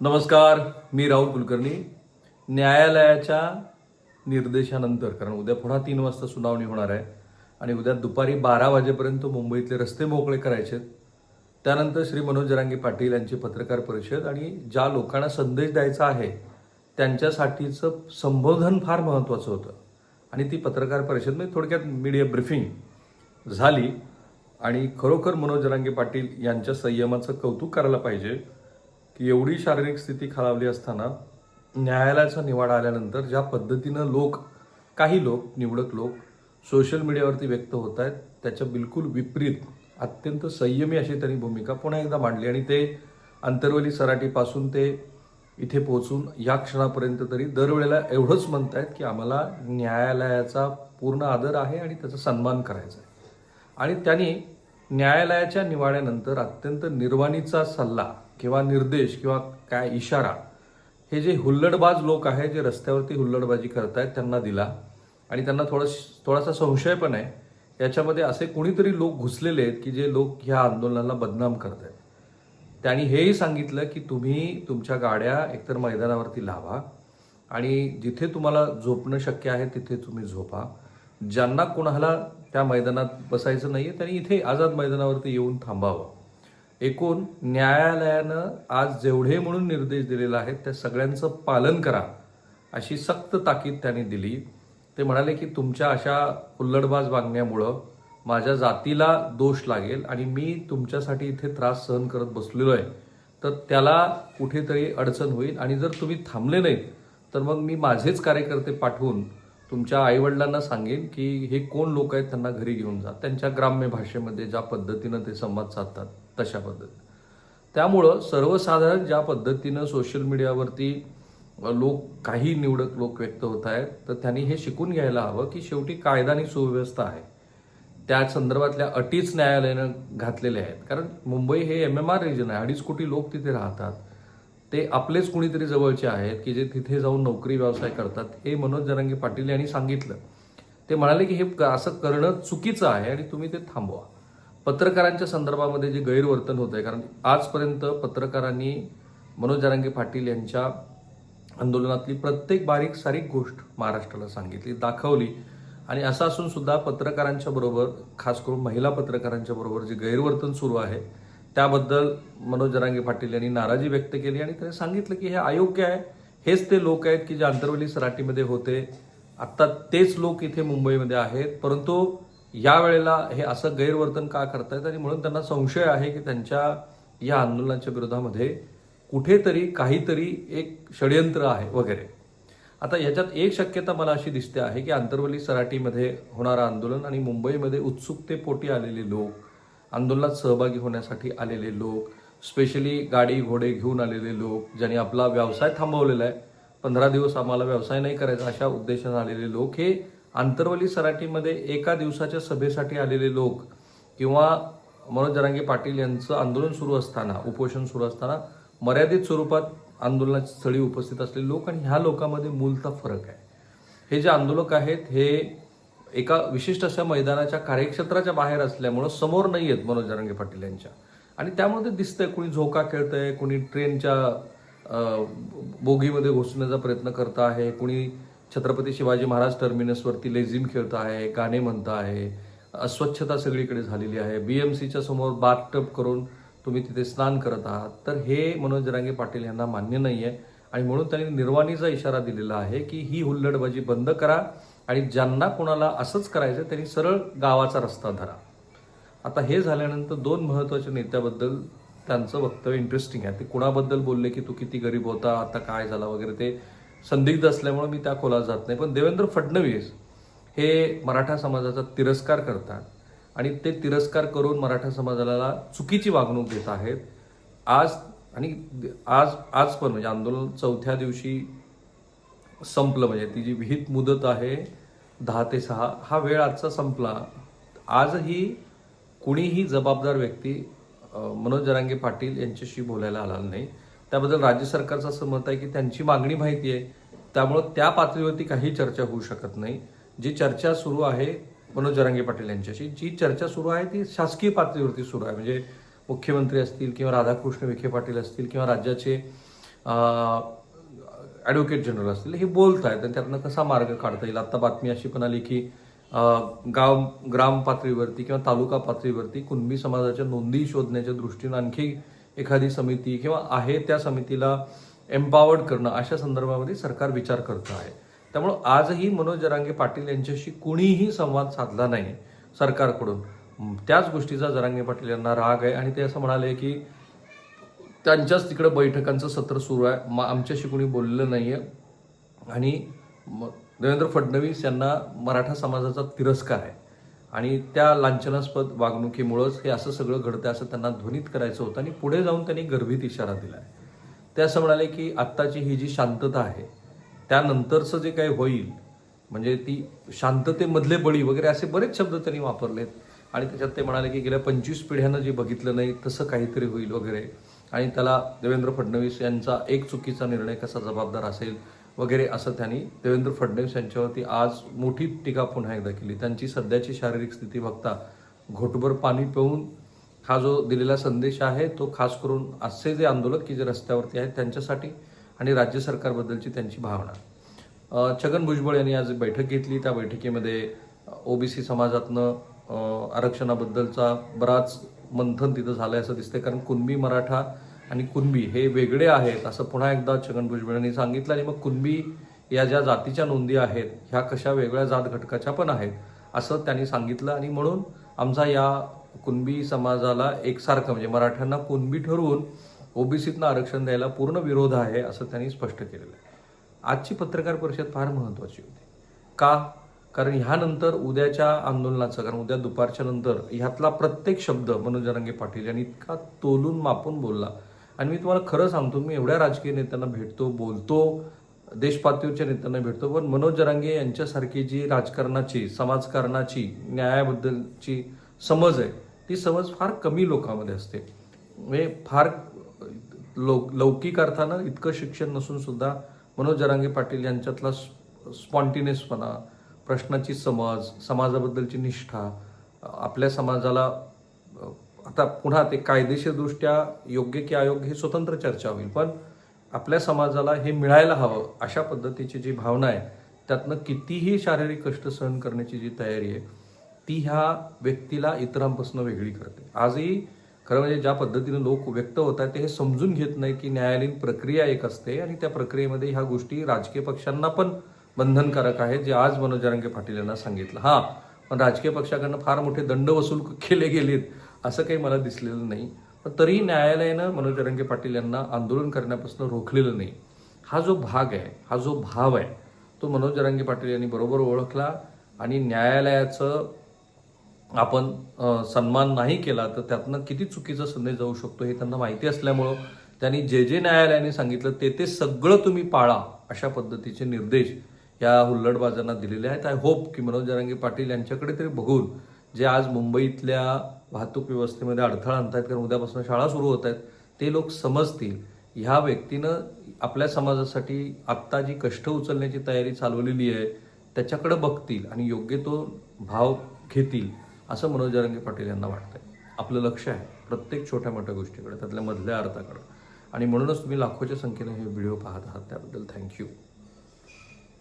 नमस्कार मी राहुल कुलकर्णी. न्यायालयाच्या निर्देशानंतर कारण उद्या पुन्हा तीन वाजता सुनावणी होणार आहे आणि उद्या दुपारी बारा वाजेपर्यंत मुंबईतले रस्ते मोकळे करायचे त्यानंतर श्री मनोज जरांगे पाटील यांची पत्रकार परिषद आणि ज्या लोकांना संदेश द्यायचा आहे त्यांच्यासाठीचं संबोधन फार महत्त्वाचं होतं. आणि ती पत्रकार परिषद म्हणजे थोडक्यात मीडिया ब्रिफिंग झाली. आणि खरोखर मनोज जरांगे पाटील यांच्या संयमाचं कौतुक करायला पाहिजे. की एवढी शारीरिक स्थिती खालावली असताना न्यायालयाचा निवाडा आल्यानंतर ज्या पद्धतीनं लोक काही लोक निवडक लोक सोशल मीडियावरती व्यक्त होत आहेत त्याच्या बिलकुल विपरीत अत्यंत संयमी अशी त्यांनी भूमिका पुन्हा एकदा मांडली आणि ते अंतरवली सराटीपासून ते इथे पोहोचून या क्षणापर्यंत तरी दरवेळेला एवढंच म्हणतायत की आम्हाला न्यायालयाचा पूर्ण आदर आहे आणि त्याचा सन्मान करायचा आहे. आणि त्यांनी न्यायालयाच्या निवाड्यानंतर अत्यंत निर्वाणीचा सल्ला किंवा निर्देश किंवा काय इशारा हे जे हुल्लडबाज लोक आहेत जे रस्त्यावरती हुल्लडबाजी करतायत त्यांना दिला. आणि त्यांना थोडं थोडासा संशय पण आहे. याच्यामध्ये असे कुणीतरी लोक घुसलेले आहेत की जे लोक ह्या आंदोलनाला बदनाम करत आहेत त्यांनी हेही सांगितलं की तुम्ही तुमच्या गाड्या एकतर मैदानावरती लावा आणि जिथे तुम्हाला झोपणं शक्य आहे तिथे तुम्ही झोपा. ज्यांना कोणाला त्या मैदानात बसायचं नाही आहे त्यांनी इथे आझाद मैदानावरती येऊन थांबावं. एकूण न्यायालयानं आज जेवढे म्हणून निर्देश दिलेला आहेत त्या सगळ्यांचं पालन करा अशी सक्त ताकीद त्यांनी दिली. ते म्हणाले की तुमच्या अशा हुल्लडबाज वागण्यामुळं माझ्या जातीला दोष लागेल आणि मी तुमच्यासाठी इथे त्रास सहन करत बसलेलो आहे. तर त्याला कुठेतरी अडचण होईल आणि जर तुम्ही थांबले नाहीत तर मग मी माझेच कार्यकर्ते पाठवून तुमच्या आईवडिलांना सांगेन की हे कोण लोक आहेत त्यांना घरी घेऊन जा. त्यांच्या ग्राम्य भाषेमध्ये ज्या पद्धतीनं ते संवाद साधतात. तशा पद्धत त्यामुळं सर्वसाधारण ज्या पद्धतीनं सोशल मीडियावरती लोक काही निवडक लोक व्यक्त होत आहेत तर त्यांनी हे शिकून घ्यायला हवं की शेवटी कायदा आणि सुव्यवस्था आहे. त्या संदर्भातल्या अटीच न्यायालयानं घातलेल्या आहेत. कारण मुंबई हे एम एम आर रिजन आहे. अडीच कोटी लोक तिथे राहतात. ते आपलेच कुणीतरी जवळचे आहेत की जे तिथे जाऊन नोकरी व्यवसाय करतात हे मनोज जरांगे पाटील यांनी सांगितलं. ते म्हणाले की हे क- असं करणं चुकीचं आहे आणि तुम्ही ते थांबवा. पत्रकारांच्या संदर्भामध्ये जे गैरवर्तन होत आहे कारण आजपर्यंत पत्रकारांनी मनोज जरांगे पाटील यांच्या आंदोलनातली प्रत्येक बारीक सारीक गोष्ट महाराष्ट्राला सांगितली दाखवली. आणि असं असून सुद्धा पत्रकारांच्या बरोबर खास करून महिला पत्रकारांच्या बरोबर जे गैरवर्तन सुरू आहे त्याबद्दल मनोज जरांगे पाटील यांनी नाराजी व्यक्त केली आणि त्यांनी सांगितलं की हे अयोग्य आहे. हेच ते लोक आहेत की जे आंतरवली सराटीमध्ये होते. आत्ता तेच लोक इथे मुंबईमध्ये आहेत परंतु या वेळेला हे असं गैरवर्तन का करतायत आणि म्हणून त्यांना संशय आहे की त्यांच्या या आंदोलनाच्या विरोधामध्ये कुठेतरी काहीतरी एक षडयंत्र आहे वगैरे. आता याच्यात एक शक्यता मला अशी दिसते आहे की आंतरवली सराटीमध्ये होणारं आंदोलन आणि मुंबईमध्ये उत्सुकतेपोटी आलेले लोक आंदोलनात सहभागी होण्यासाठी आलेले लोक स्पेशली गाडी घोडे घेऊन आलेले लोक ज्यांनी आपला व्यवसाय थांबवलेला आहे पंधरा दिवस आम्हाला व्यवसाय नाही करायचा अशा उद्देशाने आलेले लोक हे आंतरवली सराटीमध्ये एका दिवसाच्या सभेसाठी आलेले लोक किंवा मनोज जरांगे पाटील यांचं आंदोलन सुरू असताना उपोषण सुरू असताना मर्यादित स्वरूपात आंदोलनाच्या स्थळी उपस्थित असलेले लोक आणि ह्या लोकांमध्ये मूलतः फरक आहे. हे जे आंदोलक आहेत हे एका विशिष्ट अशा मैदानाच्या कार्यक्षेत्राच्या बाहेर असल्यामुळं समोर नाही आहेत मनोज जरांगे पाटील यांच्या. आणि त्यामुळे ते दिसतंय कुणी झोका खेळतंय कुणी ट्रेनच्या बोगीमध्ये घुसण्याचा प्रयत्न करत आहे कुणी छत्रपती शिवाजी महाराज टर्मिनसवरती लेझिम खेळत आहे गाणे म्हणत आहे अस्वच्छता सगळीकडे झालेली आहे. बी एम सीच्या समोर बाथटब करून तुम्ही तिथे स्नान करत आहात. तर हे मनोज जरांगे पाटील यांना मान्य नाही आहे आणि म्हणून त्यांनी निर्वाणीचा इशारा दिलेला आहे की ही हुल्लडबाजी बंद करा आणि ज्यांना कोणाला असंच करायचं त्यांनी सरळ गावाचा रस्ता धरा. आता हे झाल्यानंतर दोन महत्त्वाच्या नेत्याबद्दल त्यांचं वक्तव्य इंटरेस्टिंग आहे. ते कुणाबद्दल बोलले की तू किती गरीब होता आता काय झाला वगैरे ते संदिग्ध असल्यामुळे मी त्या खोलात जात नाही. पण देवेंद्र फडणवीस हे मराठा समाजाचा तिरस्कार करतात आणि ते तिरस्कार करून मराठा समाजाला चुकीची वागणूक देत आहेत. आज आणि आज आज पण म्हणजे आंदोलन चौथ्या दिवशी संपलं. म्हणजे ती जी विहित मुदत आहे दहा ते सहा हा वेळ आजचा संपला. आजही कुणीही जबाबदार व्यक्ती मनोज जरांगे पाटील यांच्याशी बोलायला आला नाही. त्याबद्दल राज्य सरकारचं असं मत आहे की त्यांची मागणी माहिती आहे. त्यामुळं त्या पातळीवरती काही चर्चा होऊ शकत नाही. जी चर्चा सुरू आहे मनोज जरांगे पाटील यांच्याशी जी चर्चा सुरू आहे ती शासकीय पातळीवरती सुरू आहे. म्हणजे मुख्यमंत्री असतील किंवा राधाकृष्ण विखे पाटील असतील किंवा राज्याचे ॲडव्होकेट जनरल असतील हे बोलत आहेत आणि त्यातनं कसा मार्ग काढता येईल? आत्ता बातमी अशी पण आली की गाव ग्राम पातळीवरती किंवा तालुका पातळीवरती कुणबी समाजाच्या नोंदी शोधण्याच्या दृष्टीनं आणखी एखादी समिती किंवा आहे त्या समितीला एम्पावर्ड करणं अशा संदर्भामध्ये सरकार विचार करतं आहे. त्यामुळं आजही मनोज जरांगे पाटील यांच्याशी कुणीही संवाद साधला नाही सरकारकडून. त्याच गोष्टीचा जरांगे पाटील यांना राग आहे आणि ते असं म्हणाले की त्यांच्याच तिकडं बैठकांचं सत्र सुरू आहे. मग आमच्याशी कुणी बोललेलं नाही आहे आणि देवेंद्र फडणवीस यांना मराठा समाजाचा तिरस्कार आहे. आणि त्या लांछनास्पद वागणुकीमुळंच हे असं सगळं घडतं असं त्यांना ध्वनित करायचं होतं आणि पुढे जाऊन त्यांनी गर्भित इशारा दिला आहे ते असं म्हणाले की आत्ताची ही जी शांतता आहे त्यानंतरचं जे काही होईल म्हणजे ती शांततेमधले बळी वगैरे असे बरेच शब्द त्यांनी वापरलेत. आणि त्याच्यात ते म्हणाले की गेल्या पंचवीस पिढ्यानं जे बघितलं नाही तसं काहीतरी होईल वगैरे. आणि त्याला देवेंद्र फडणवीस यांचा एक चुकीचा निर्णय कसा जबाबदार असेल वगैरे असं त्यांनी देवेंद्र फडणवीस यांच्यावरती आज मोठी टीका पुन्हा एकदा केली. त्यांची सध्याची शारीरिक स्थिती बघता घोटभर पाणी पिऊन हा जो दिलेला संदेश आहे तो खास करून आजचे जे आंदोलक की जे रस्त्यावरती आहेत त्यांच्यासाठी आणि राज्य सरकारबद्दलची त्यांची भावना. छगन भुजबळ यांनी आज बैठक घेतली. त्या बैठकीमध्ये ओबीसी समाजातनं आरक्षणाबद्दलचा बराच मंथन तिथं झालं आहे असं दिसतंय. कारण कुणबी मराठा आणि कुणबी हे वेगळे आहेत असं पुन्हा एकदा छगन भुजबळ यांनी सांगितलं आणि मग कुणबी या ज्या जातीच्या नोंदी आहेत ह्या कशा वेगळ्या जात घटकाच्या पण आहेत असं त्यांनी सांगितलं आणि म्हणून आमचा या कुणबी समाजाला एकसारखं म्हणजे मराठ्यांना कुणबी ठरवून ओबीसीतनं आरक्षण द्यायला पूर्ण विरोध आहे असं त्यांनी स्पष्ट केलेलं आहे. आजची पत्रकार परिषद फार महत्त्वाची होती. का? कारण ह्यानंतर उद्याच्या आंदोलनाचं कारण उद्या दुपारच्या नंतर ह्यातला प्रत्येक शब्द मनोजरंगे पाटील यांनी इतका तोलून मापून बोलला. आणि मी तुम्हाला खरं सांगतो मी एवढ्या राजकीय नेत्यांना भेटतो बोलतो देशपातळीच्या नेत्यांना भेटतो पण मनोज जरांगे यांच्यासारखी जी राजकारणाची समाजकारणाची न्यायाबद्दलची समज आहे ती समज फार कमी लोकांमध्ये असते. म्हणजे फार लौ लौकिक अर्थानं इतकं शिक्षण नसून सुद्धा मनोज जरांगे पाटील यांच्यातला स्पॉन्टिनियसपणा प्रश्नाची समज समाजाबद्दलची निष्ठा आपल्या समाजाला आता पुन्हा ते कायदेशीरदृष्ट्या योग्य की अयोग्य हे स्वतंत्र चर्चा होईल. पण आपल्या समाजाला हे मिळायला हवं अशा पद्धतीची जी भावना आहे त्यातनं कितीही शारीरिक कष्ट सहन करण्याची जी तयारी आहे ती ह्या व्यक्तीला इतरांपासून वेगळी करते. आजही खरं म्हणजे ज्या पद्धतीने लोक व्यक्त होत आहेत ते हे समजून घेत नाही की न्यायालयीन प्रक्रिया एक असते आणि त्या प्रक्रियेमध्ये ह्या गोष्टी राजकीय पक्षांना पण बंधनकारक आहेत जे आज मनोज जरांगे पाटील यांना सांगितलं. हां पण राजकीय पक्षाकडनं फार मोठे दंड वसूल केले गेलेत. असं काही मला दिसलेलं नाही. पण तरीही न्यायालयानं मनोज जरांगे पाटील यांना आंदोलन करण्यापासून रोखलेलं नाही. हा जो भाग आहे हा जो भाव आहे तो मनोज जरांगे पाटील यांनी बरोबर ओळखला आणि न्यायालयाचं आपण सन्मान नाही केला तर त्यातनं किती चुकीचा संदेश जाऊ शकतो हे त्यांना माहिती असल्यामुळं त्यांनी जे जे न्यायालयाने सांगितलं ते ते सगळं तुम्ही पाळा अशा पद्धतीचे निर्देश या हुल्लडबाजांना दिलेले आहेत. आय होप की मनोज जरांगे पाटील यांच्याकडे तरी बघून जे आज मुंबईतल्या वाहतूक व्यवस्थेमध्ये अडथळा आणतायत कारण उद्यापासून शाळा सुरू होत आहेत ते लोक समजतील. ह्या व्यक्तीनं आपल्या समाजासाठी आत्ता जी कष्ट उचलण्याची तयारी चालवलेली आहे त्याच्याकडे बघतील आणि योग्य तो भाव घेतील असं मनोज जरंगे पाटील यांना वाटतंय. आपलं लक्ष आहे प्रत्येक छोट्या मोठ्या गोष्टीकडे त्यातल्या मधल्या अर्थाकडे. आणि म्हणूनच तुम्ही लाखोच्या संख्येने हे व्हिडिओ पाहत आहात त्याबद्दल थँक्यू.